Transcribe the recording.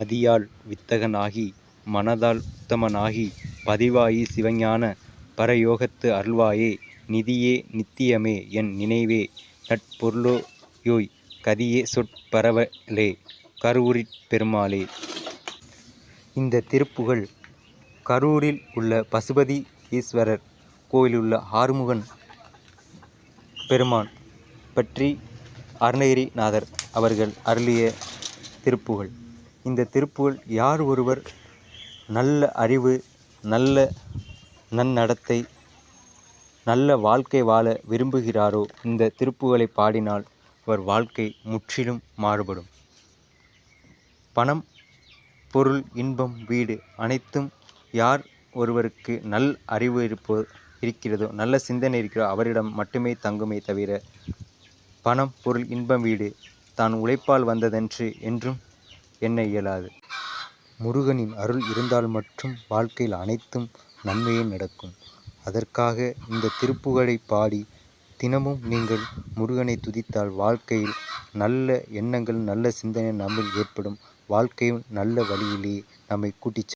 மதியால் வித்தகனாகி மனதால் உத்தமனாகி பதிவாயி சிவஞான பரயோகத்து அருள்வாயே நிதியே நித்தியமே என் நினைவே நட்பொருளோயோய் கதியே சொற் பரவலே பெருமாளே. இந்த திருப்புகழ் கரூரில் உள்ள பசுபதி ஈஸ்வரர் கோயிலுள்ள ஆறுமுகன் பெருமான் பற்றி அருணகிரிநாதர் அவர்கள் அருளிய திருப்புகழ். இந்த திருப்புகள் யார் ஒருவர் நல்ல அறிவு நல்ல நன்னடத்தை நல்ல வாழ்க்கை வாழ விரும்புகிறாரோ இந்த திருப்புகளை பாடினால் அவர் வாழ்க்கை முற்றிலும் மாறுபடும். பணம் பொருள் இன்பம் வீடு அனைத்தும் யார் ஒருவருக்கு நல் அறிவு இருப்போ இருக்கிறதோ நல்ல சிந்தனை இருக்கிறோ அவரிடம் மட்டுமே தங்குமே தவிர பணம் பொருள் இன்பம் வீடு தான் உழைப்பால் வந்ததென்று என்றும் எண்ண இயலாது. முருகனின் அருள் இருந்தால் மட்டும் வாழ்க்கையில் அனைத்தும் நன்மையே நடக்கும். அதற்காக இந்த திருப்புகழை பாடி தினமும் நீங்கள் முருகனை துதித்தால் வாழ்க்கையில் நல்ல எண்ணங்கள் நல்ல சிந்தனை நம்மில் ஏற்படும் வாழ்க்கையும் நல்ல வழியிலே நம்மை கூட்டிச்